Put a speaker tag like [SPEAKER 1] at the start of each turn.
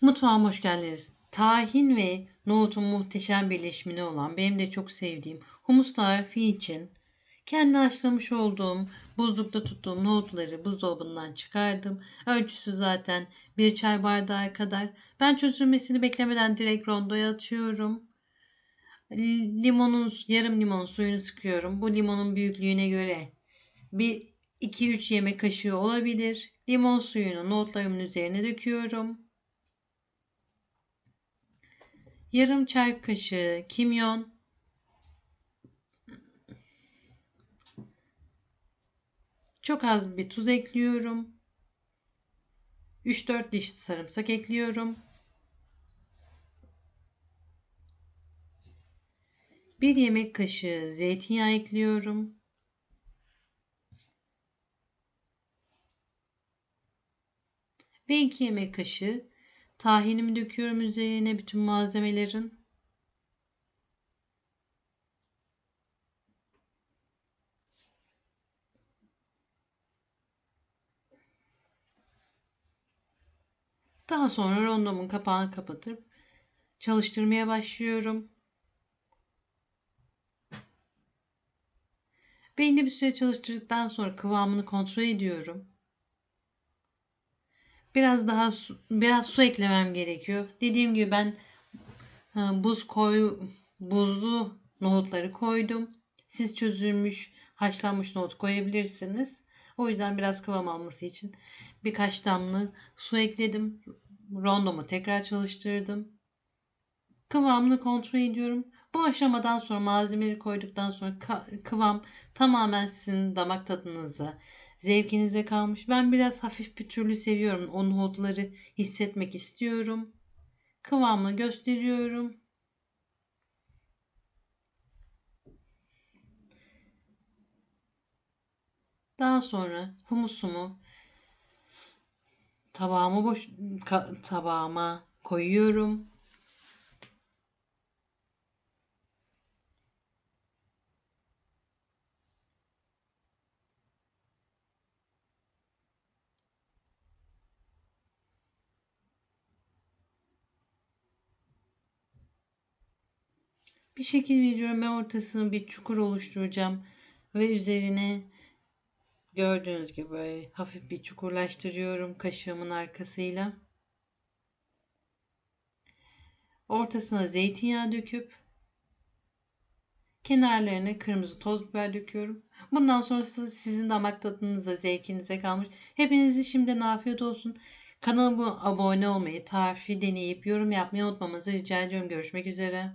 [SPEAKER 1] Mutfağıma hoş geldiniz. Tahin ve nohutun muhteşem birleşimini olan benim de çok sevdiğim humus tarifi için kendi haşlamış olduğum buzlukta tuttuğum nohutları buzdolabından çıkardım. Ölçüsü zaten bir çay bardağı kadar. Ben çözülmesini beklemeden direkt rondoya atıyorum. Limonun yarım limon suyunu sıkıyorum. Bu limonun büyüklüğüne göre bir 2-3 yemek kaşığı olabilir. Limon suyunu nohutlarımın üzerine döküyorum. Yarım çay kaşığı kimyon. Çok az bir tuz ekliyorum. 3-4 diş sarımsak ekliyorum. Bir yemek kaşığı zeytinyağı ekliyorum. Ve 2 yemek kaşığı Tahinimi döküyorum üzerine bütün malzemelerin. Daha sonra rondomun kapağını kapatıp çalıştırmaya başlıyorum. Belli bir süre çalıştırdıktan sonra kıvamını kontrol ediyorum. Biraz daha su, biraz su eklemem gerekiyor. Dediğim gibi ben buz koy buzlu nohutları koydum. Siz çözülmüş haşlanmış nohut koyabilirsiniz. O yüzden biraz kıvam alması için birkaç damla su ekledim. Rondomu tekrar çalıştırdım. Kıvamını kontrol ediyorum. Bu aşamadan sonra malzemeleri koyduktan sonra kıvam tamamen sizin damak tadınıza, zevkinize kalmış. Ben biraz hafif bir türlü seviyorum. O nohutları hissetmek istiyorum. Kıvamını gösteriyorum. Daha sonra humusumu tabağıma boş tabağıma koyuyorum. Bir şekil veriyorum. Ben ortasını bir çukur oluşturacağım. Ve üzerine gördüğünüz gibi böyle hafif bir çukurlaştırıyorum kaşığımın arkasıyla. Ortasına zeytinyağı döküp kenarlarına kırmızı toz biber döküyorum. Bundan sonrası sizin damak tadınıza, zevkinize kalmış. Hepinizi şimdiden afiyet olsun. Kanalıma abone olmayı, tarifi deneyip yorum yapmayı unutmamanızı rica ediyorum. Görüşmek üzere.